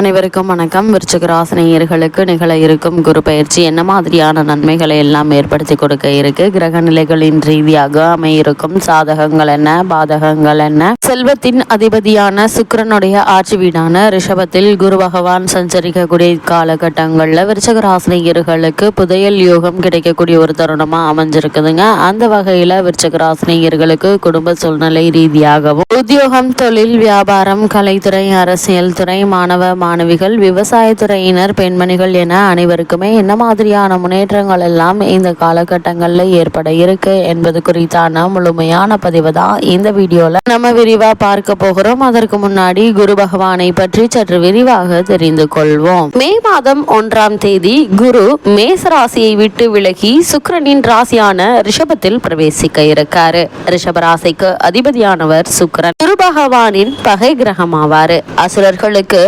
அனைவருக்கும் வணக்கம். விருச்சிக ராசினியர்களுக்கு நிகழ இருக்கும் குரு பயிற்சி என்ன மாதிரியான நன்மைகளை எல்லாம் ஏற்படுத்தி கொடுக்க இருக்கு? கிரக நிலைகளின் ரீதியாக அமையிருக்கும் சாதகங்கள் என்ன? பாதகங்கள் என்ன? செல்வத்தின் அதிபதியான சுக்கிரனுடைய ஆட்சி வீடான ரிஷபத்தில் குரு பகவான் சஞ்சரிக்கக்கூடிய காலகட்டங்களில் விருச்சகராசினியர்களுக்கு புதையல் யோகம் கிடைக்கக்கூடிய ஒரு தருணமா அமைஞ்சிருக்குதுங்க. அந்த வகையில விருச்சகராசினியர்களுக்கு குடும்ப சூழ்நிலை ரீதியாகவும் உத்தியோகம் தொழில் வியாபாரம் கலைத்துறை அரசியல் துறை மாணவ மாணவிகள் விவசாயத்துறையினர் பெண்மணிகள் என அனைவருக்குமே என்ன மாதிரியான முன்னேற்றங்கள் எல்லாம் இந்த காலகட்டங்களில் ஏற்பட இருக்கு என்பது குறித்தான முழுமையான பதிவு தான் இந்த வீடியோல நம்ம விரிவா பார்க்க போகிறோம். அதற்கு முன்னாடி குரு பகவானை பற்றி சற்று விரிவாக தெரிந்து கொள்வோம். மே மாதம் ஒன்றாம் தேதி குரு மேச ராசியை விட்டு விலகி சுக்கரனின் ராசியான ரிஷபத்தில் பிரவேசிக்க இருக்காரு. ரிஷப ராசிக்கு அதிபதியானவர் சுக்கரன். குரு பகவானின் பகை கிரகமாவாரு. அசுரர்களுக்கு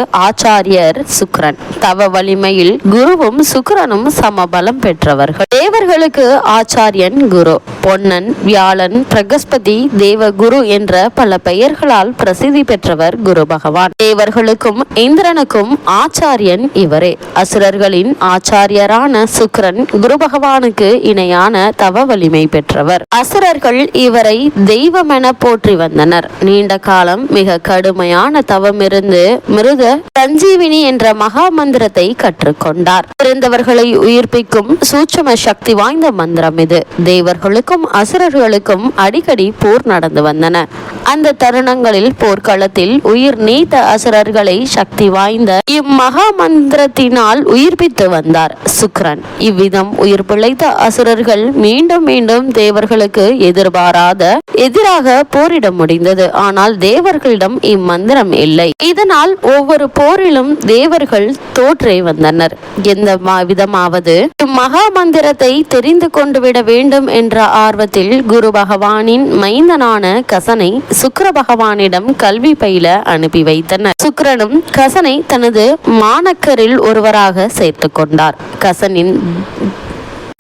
ஆச்சாரியர் சுக்ரன். தவ வலிமையில் குருவும் சுக்ரனும் சமபலம் பெற்றவர்கள். தேவர்களுக்கு ஆச்சாரியன் குரு. பொன்னன் வியாழன் பிரகஸ்பதி தேவ குரு என்ற பல பெயர்களால் பிரசித்தி பெற்றவர் குரு பகவான். தேவர்களுக்கும் இந்திரனுக்கும் ஆச்சாரியன் இவரே. அசுரர்களின் ஆச்சாரியரான சுக்ரன் குரு பகவானுக்கு இணையான தவ வலிமை பெற்றவர். அசுரர்கள் இவரை தெய்வமென போற்றி வந்தனர். நீண்ட காலம் மிக கடுமையான தவமிருந்து மிருத சஞ்சீவினி என்ற மகா மந்திரத்தை கற்றுக்கொண்டார். பிறந்தவர்களை உயிர்ப்பிக்கும் சூட்சம சக்தி வாய்ந்த மந்திரம் இது. தேவர்களுக்கும் அசுரர்களுக்கும் அடிக்கடி போர் நடந்து வந்தன. அந்த தருணங்களில் போர்க்களத்தில் உயிர் நீத்த அசுரர்களை சக்தி வாய்ந்த இம்மகா மந்திரத்தினால் உயிர்ப்பித்து வந்தார் சுக்ரன். இவ்விதம் உயிர் பிழைத்த அசுரர்கள் மீண்டும் மீண்டும் தேவர்களுக்கு எதிர்பாராத எதிராக போரிட முடிந்தது. ஆனால் தேவர்களிடம் இம்மந்திரம் இல்லை. இதனால் ஒவ்வொரு போரிலும் தேவர்கள் தோற்றே வந்தனர். எந்த விதமாவது மகா மந்திரத்தை தெரிந்து கொண்டு விட வேண்டும் என்ற ஆர்வத்தில் குரு பகவானின் மைந்தனான கசனை சுக்கர பகவானிடம் கல்வி பயில அனுப்பி வைத்தனர். சுக்கிரனும் கசனை தனது மாணக்கரில் ஒருவராக சேர்த்து கொண்டார். கசனின்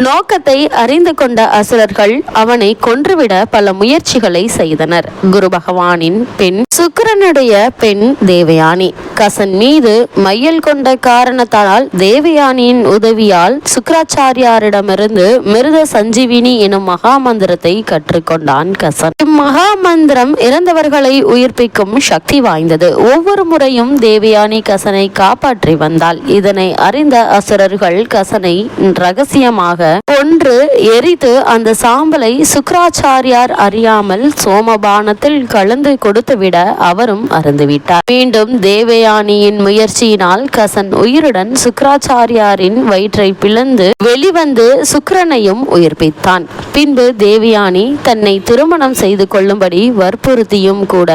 நோக்கத்தை அறிந்து கொண்ட அசுரர்கள் அவனை கொன்றுவிட பல முயற்சிகளை செய்தனர். குரு பகவானின் பெண் சுக்கிரனுடைய பெண் தேவயானி. கசன் மீது மையல் கொண்ட காரணத்தால் தேவயானியின் உதவியால் சுக்கராச்சாரியாரிடமிருந்து மிருத சஞ்சீவினி எனும் மகா மந்திரத்தை கற்றுக்கொண்டான் கசன். இம்மகா மந்திரம் இறந்தவர்களை உயிர்ப்பிக்கும் சக்தி வாய்ந்தது. ஒவ்வொரு முறையும் தேவயானி கசனை காப்பாற்றி வந்தாள். இதனை அறிந்த அசுரர்கள் கசனை ரகசியமாக கொன்று எரித்து அந்த சாம்பலை சுக்கராச்சாரியார் அறியாமல் சோமபானத்தில் கலந்து கொடுத்துவிட அவரும் அறந்துவிட்டார். மீண்டும் தேவயானியின் முயற்சியினால் கசன் உயிருடன் சுக்கராச்சாரியாரின் வயிற்றை பிளந்து வெளிவந்து சுக்கரனையும் உயிர்ப்பித்தான். பின்பு தேவயானி தன்னை திருமணம் செய்து கொள்ளும்படி வற்புறுத்தியும் கூட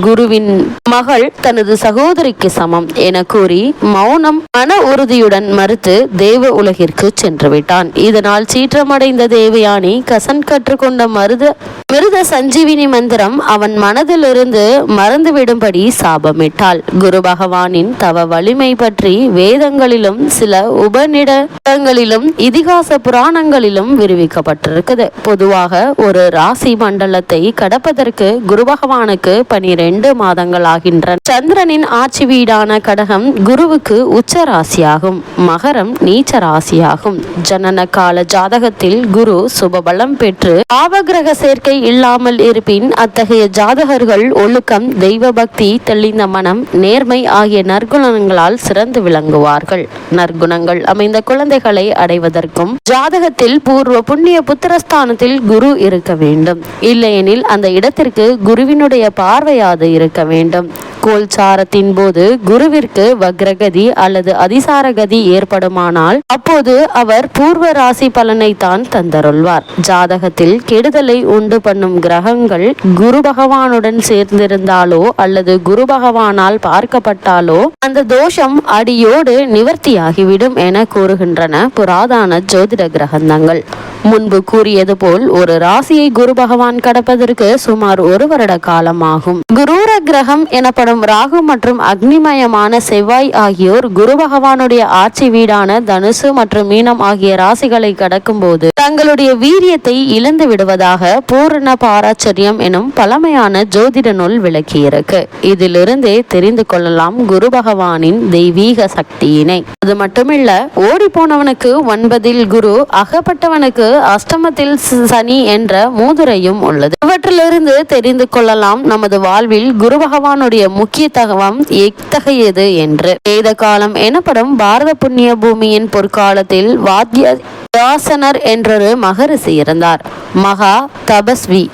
குருவின் மகள் தனது சகோதரிக்கு சமம் என கூறி மௌனம் மன உறுதியுடன் மறுத்து தேவ உலகிற்கு சென்று விட்டான் இதனால் சீற்றமடைந்த தேவயானி கசன் கற்றுக்கொண்ட மருத மிருத சஞ்சீவினி மந்திரம் அவன் மனதிலிருந்து மறந்துவிடும்படி சாபமிட்டாள். குரு பகவானின் தவ வலிமை பற்றி வேதங்களிலும் சில உபநிடங்களிலும் இதிகாச புராணங்களிலும் விரிவிக்கப்பட்டிருக்குது. பொதுவாக ஒரு ராசி மண்டலத்தை கடப்பதற்கு குரு பகவானுக்கு பனிரெண்டு மாதங்கள் ஆகின்றன. சந்திரனின் ஆட்சி வீடான கடகம் குருவுக்கு உச்ச ராசியாகும் மகரம் நீச்ச ராசியாகும் ஜனனக்கா கால ஜாதகத்தில் குரு சுபபலம் பெற்று பாவகிரக சேர்க்கை இல்லாமல் இருப்பின் அத்தகைய ஜாதகர்கள் ஒழுக்கம் தெய்வ பக்தி தெளிந்த மனம் நேர்மை ஆகிய நற்குணங்களால் சிறந்து விளங்குவார்கள். நற்குணங்கள் அமைந்த குழந்தைகளை அடைவதற்கும் ஜாதகத்தில் பூர்வ புண்ணிய புத்திரஸ்தானத்தில் குரு இருக்க வேண்டும். இல்லையெனில் அந்த இடத்திற்கு குருவினுடைய பார்வையாது இருக்க வேண்டும். கோல்சாரத்தின் போது குருவிற்கு வக்ரகதி அல்லது அதிசாரகதி ஏற்படுமானால் அப்போது அவர் பூர்வ ராசி பலனை தான் தந்தருள்வார். ஜாதகத்தில் கெடுதலை உண்டு பண்ணும் கிரகங்கள் குரு பகவானுடன் சேர்ந்திருந்தாலோ அல்லது குரு பகவானால் பார்க்கப்பட்டாலோ அந்த தோஷம் அடியோடு நிவர்த்தியாகிவிடும் என கூறுகின்றன புராதான ஜோதிட கிரகந்தங்கள் முன்பு கூறியது போல் ஒரு ராசியை குரு பகவான் கடப்பதற்கு சுமார் ஒரு வருட காலம் ஆகும் குரூர கிரகம் எனப்படும் ராகு மற்றும் அக்னிமயமான செவ்வாய் ஆகியோர் குரு பகவானுடைய ஆட்சி வீடான தனுசு மற்றும் மீனம் ஆகிய ராசிகளை கடக்கும் போது தங்களுடைய வீரியத்தை இழந்து விடுவதாக பூரண பாராச்சரியம் எனும் பழமையான ஜோதிட நூல் விளக்கியிருக்கு. இதிலிருந்தே தெரிந்து கொள்ளலாம் குரு பகவானின் தெய்வீக சக்தியினை. அது மட்டுமில்ல ஓடி போனவனுக்கு ஒன்பதில் குரு அகப்பட்டவனுக்கு அஷ்டமத்தில் சனி என்ற மூதுரையும் உள்ளது. இவற்றிலிருந்து தெரிந்து கொள்ளலாம் நமது வாழ்வில் குரு பகவானுடைய தகவம் எத்தகையது என்று. வேத காலம் எனப்படும் பாரத புண்ணிய பூமியின் பொற்காலத்தில் வாத்திய தாசனர் என்றொரு மகரிஷி இருந்தார். மகா தபஸ்வி.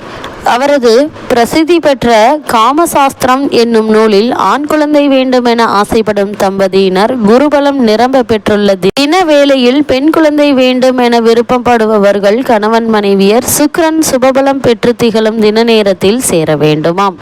அவரது பிரசித்தி பெற்ற காமசாஸ்திரம் என்னும் நூலில் ஆண் குழந்தை வேண்டும் என ஆசைப்படும் தம்பதியினர் குருபலம் நிரம்ப பெற்றுள்ள தின வேளையில் பெண் குழந்தை வேண்டும் என விருப்பப்படுபவர்கள் கணவன் மனைவியர் சுக்ரன் சுபபலம் பெற்று திகழும் தின நேரத்தில் சேர வேண்டுமாம்.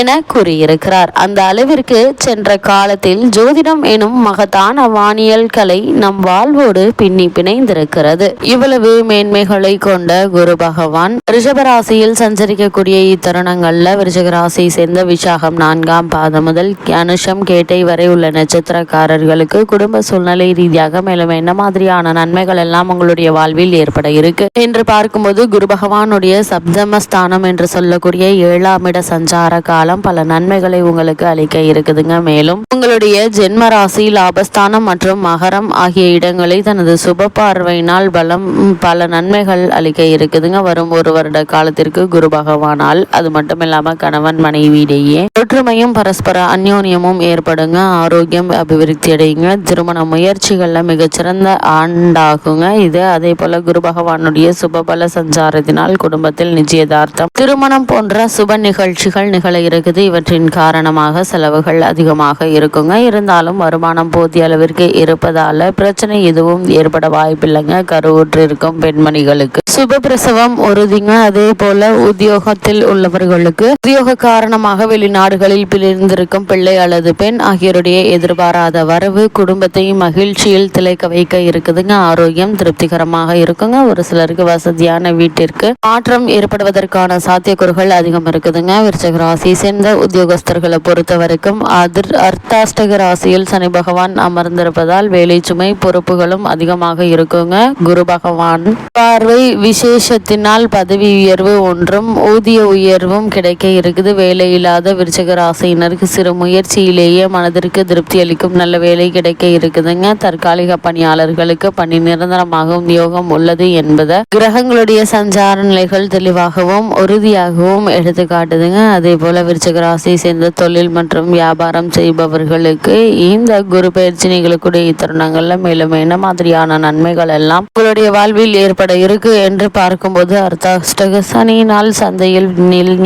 என கூறியிருக்கிறார். அந்த அளவிற்கு சென்ற காலத்தில் ஜோதிடம் எனும் மகத்தான வானியல் கலை நம் வாழ்வோடு பின்னி பிணைந்திருக்கிறது. இவ்வளவு மேன்மைகளை கொண்ட குரு பகவான் ரிஷபராசியில் சஞ்சரிக்கக்கூடிய இத்தருணங்கள்ல விருஷகராசி சேர்ந்த விசாகம் நான்காம் பாதம் முதல் அனுஷம் கேட்டை வரை உள்ள நட்சத்திரக்காரர்களுக்கு குடும்ப சூழ்நிலை ரீதியாக மேலும் என்ன மாதிரியான நன்மைகள் எல்லாம் உங்களுடைய வாழ்வில் ஏற்பட இருக்கு? என்று பார்க்கும்போது குரு பகவானுடைய சப்தமஸ்தானம் என்று சொல்லக்கூடிய ஏழாம் இட சஞ்சார காலம் காலம் பல நன்மைகளை உங்களுக்கு அளிக்க இருக்குதுங்க. மேலும் உங்களுடைய ஜென்ம ராசி லாபஸ்தானம் மற்றும் மகரம் ஆகிய இடங்களை தனது சுப பார்வையினால் பலம் பல நன்மைகள் அளிக்க இருக்குதுங்க. வரும் ஒரு வருட காலத்திற்கு குரு பகவானால் அது மட்டும் இல்லாம கணவன் மனைவியிடையே ஒற்றுமையும் பரஸ்பர அந்யோன்யமும் ஏற்படுங்க. ஆரோக்கியம் அபிவிருத்தி அடையுங்க. திருமண முயற்சிகள்ல மிகச்சிறந்த ஆண்டாகுங்க. இது அதே போல குரு பகவானுடைய சுபபல சஞ்சாரத்தினால் குடும்பத்தில் நிச்சயதார்த்தம் திருமணம் போன்ற சுப நிகழ்ச்சிகள் நிகழ இருக்குது. இவற்றின் காரணமாக செலவுகள் அதிகமாக இருக்குங்க. இருந்தாலும் வருமானம் போதிய அளவிற்கு இருப்பதால் பிரச்சனை எதுவும் ஏற்பட வாய்ப்பில்லைங்க. கருவுற்று இருக்கும் பெண்மணிகளுக்கு. சுபபிரசவம் உறுதிங்க அதே போல உத்தியோகத்தில் உள்ளவர்களுக்கு உத்தியோக காரணமாக வெளிநாடுகளில் பிரிந்திருக்கும் பிள்ளை அல்லது பெண் ஆகியோருடைய எதிர்பாராத வரவு குடும்பத்தையும் மகிழ்ச்சியில் திளைக்க வைக்க இருக்குதுங்க. ஆரோக்கியம் திருப்திகரமாக இருக்குங்க. ஒரு சிலருக்கு வசதியான வீட்டிற்கு மாற்றம் ஏற்படுவதற்கான சாத்தியக்கூறுகள் அதிகம் இருக்குதுங்க. விருச்சக ராசி சேர்ந்த உத்தியோகஸ்தர்களை பொறுத்த வரைக்கும் அதிர் அர்த்தாஷ்டக ராசியில் சனி பகவான் அமர்ந்திருப்பதால் வேலை சுமை பொறுப்புகளும் அதிகமாக இருக்குங்க. குரு பகவான் பார்வை விசேஷத்தினால் பதவி உயர்வு ஒன்றும் ஊதிய உயர்வும் கிடைக்க இருக்குது. வேலை இல்லாத விருச்சக ராசியினருக்கு சிறு முயற்சியிலேயே மனதிற்கு திருப்தி அளிக்கும் நல்ல வேலை கிடைக்க இருக்குதுங்க. தற்காலிக பணியாளர்களுக்கு பணி நிரந்தரமாகவும் யோகம் உள்ளது என்பதை கிரகங்களுடைய சஞ்சார நிலைகள் தெளிவாகவும் உறுதியாகவும் எடுத்து காட்டுதுங்க. அதே போல விருச்சக ராசியை சேர்ந்த தொழில் மற்றும் வியாபாரம் செய்பவர்களுக்கு இந்த குரு பயிற்சி நிகழக்கூடிய தருணங்கள்ல மேலும் என்ன மாதிரியான நன்மைகள் எல்லாம் உங்களுடைய வாழ்வில் ஏற்பட இருக்கு. என்று பார்க்கும்போது அர்த்தாஷ்டக சனியினால் சந்தையில்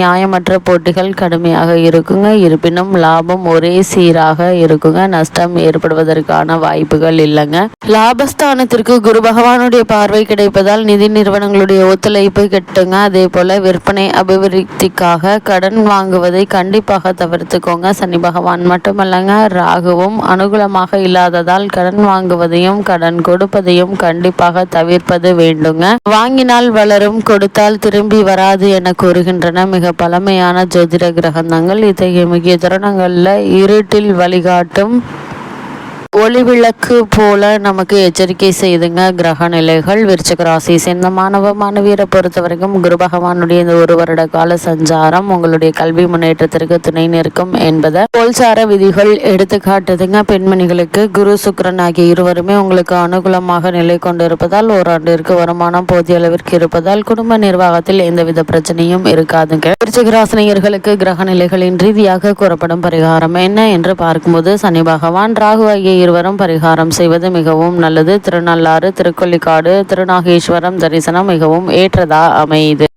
நியாயமற்ற போட்டிகள் கடுமையாக இருக்குங்க. இருப்பினும் லாபம் ஒரே சீராக இருக்குங்க. நஷ்டம் ஏற்படுவதற்கான வாய்ப்புகள் இல்லைங்க. லாபஸ்தானத்திற்கு குரு பகவானுடைய பார்வை கிடைப்பதால் நிதி நிறுவனங்களுடைய ஒத்துழைப்பு கெட்டுங்க. அதே போல விற்பனை அபிவிருத்திக்காக கடன் வாங்குவதை கண்டிப்பாக தவிர்த்துக்கோங்க. சனி பகவான் மட்டுமல்லங்க ராகுவும் அனுகூலமாக இல்லாததால் கடன் வாங்குவதையும் கடன் கொடுப்பதையும் கண்டிப்பாக தவிர்ப்பது வேண்டுங்க. வாங்கி வாங்கினால் வளரும் கொடுத்தால் திரும்பி வராது என கூறுகின்றன. மிக பழமையான ஜோதிட கிரகந்தங்கள் இத்தகைய முக்கிய தருணங்களில் இருட்டில் வழிகாட்டும் ஒளிவிளக்கு போல நமக்கு எச்சரிக்கை செய்துங்க. கிரக நிலைகள் விருச்சக ராசி சேர்ந்த மாணவ மாணவியரை பொறுத்த வரைக்கும் குரு பகவானுடைய இந்த ஒரு வருட கால சஞ்சாரம் உங்களுடைய கல்வி முன்னேற்றத்திற்கு துணை நிற்கும் என்பதை போல்சார விதிகள் எடுத்து காட்டுதுங்க பெண்மணிகளுக்கு குரு சுக்கரன் ஆகிய இருவருமே உங்களுக்கு அனுகூலமாக நிலை கொண்டிருப்பதால் ஓராண்டிற்கு வருமானம் போதிய அளவிற்கு இருப்பதால் குடும்ப நிர்வாகத்தில் எந்தவித பிரச்சனையும் இருக்காதுங்க. விருச்சகராசினியர்களுக்கு கிரக நிலைகளின் ரீதியாக கூறப்படும் பரிகாரம் என்ன என்று பார்க்கும்போது சனி பகவான் ராகு ஆகிய இருவரும் பரிகாரம் செய்வது மிகவும் நல்லது. திருநள்ளாறு திருக்கொல்லிக்காடு திருநாகேஸ்வரம் தரிசனம் மிகவும் ஏற்றதா அமையுது.